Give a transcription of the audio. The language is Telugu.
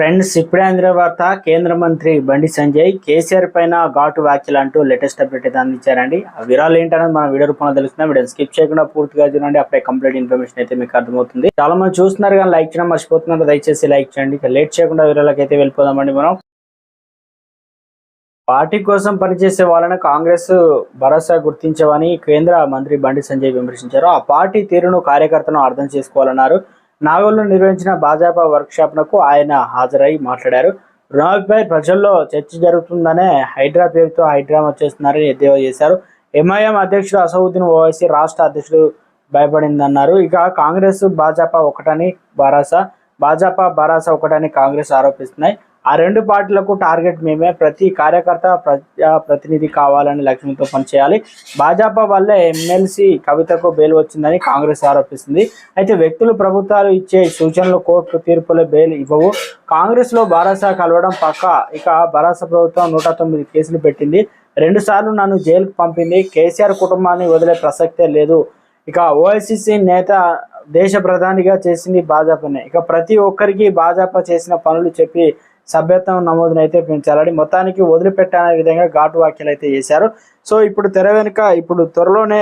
ఫ్రెండ్స్ ఇప్పుడే అందిన వార్త కేంద్ర మంత్రి బండి సంజయ్ కేసీఆర్ పైన ఘాటు వ్యాఖ్యలు అంటూ లేటెస్ట్ అప్డేట్ అయితే అందించారండి. ఆ వివరాలు ఏంటనేది మనం వీడియో రూపంలో తెలుస్తున్నాం వీడియో స్కిప్ చేయకుండా పూర్తిగా చూడండి. అప్పుడే కంప్లీట్ ఇన్ఫర్మేషన్ అయితే మీకు అర్థమవుతుంది. చాలా మంది చూస్తున్నారు కానీ లైక్ చేయడం మర్చిపోతున్నారు. దయచేసి లైక్ చేయండి. లేట్ చేయకుండా వివరాలకు అయితే వెళ్ళిపోదామండి మనం. పార్టీ కోసం పనిచేసే వాళ్ళని కాంగ్రెస్ భరోసా గుర్తించవని కేంద్ర మంత్రి బండి సంజయ్ విమర్శించారు. ఆ పార్టీ తీరును కార్యకర్తను అర్థం చేసుకోవాలన్నారు. నాగోల్లో నిర్వహించిన భాజపా వర్క్షాప్నకు ఆయన హాజరై మాట్లాడారు. రుణాలపై ప్రజల్లో చర్చ జరుగుతుందనే హైడ్రా పేరుతో హైడ్రామా చేస్తున్నారని ఎద్దేవా చేశారు. ఎంఐఎం అధ్యక్షుడు అసౌద్దీన్ ఓవైసీ రాష్ట్ర అధ్యక్షుడు భయపడిందన్నారు. ఇక కాంగ్రెస్ భాజపా ఒకటని భరాసా భాజపా భరాసా ఒకటని కాంగ్రెస్ ఆరోపిస్తున్నాయి. ఆ రెండు పార్టీలకు టార్గెట్ మేమే. ప్రతి కార్యకర్త ప్రజా ప్రతినిధి కావాలని లక్ష్యంతో పనిచేయాలి. భాజపా వల్లే ఎమ్మెల్సీ కవితకు బెయిల్ వచ్చిందని కాంగ్రెస్ ఆరోపిస్తుంది. అయితే వ్యక్తులు ప్రభుత్వాలు ఇచ్చే సూచనలు కోర్టు తీర్పులో బెయిల్ ఇవ్వవు. కాంగ్రెస్లో భరోసా కలవడం పక్క. ఇక భరోసా ప్రభుత్వం నూట తొమ్మిది కేసులు పెట్టింది. రెండు సార్లు నన్ను జైలుకు పంపింది. కేసీఆర్ కుటుంబాన్ని వదిలే ప్రసక్తే లేదు. ఇక ఓఐసిసి నేత దేశ ప్రధానిగా చేసింది భాజపానే. ఇక ప్రతి ఒక్కరికి భాజపా చేసిన పనులు చెప్పి సభ్యత్వం నమోదును అయితే పెంచాలని మొత్తానికి వదిలిపెట్టనే విధంగా ఘాటు వ్యాఖ్యలు అయితే చేశారు. సో ఇప్పుడు తెర వెనుక ఇప్పుడు త్వరలోనే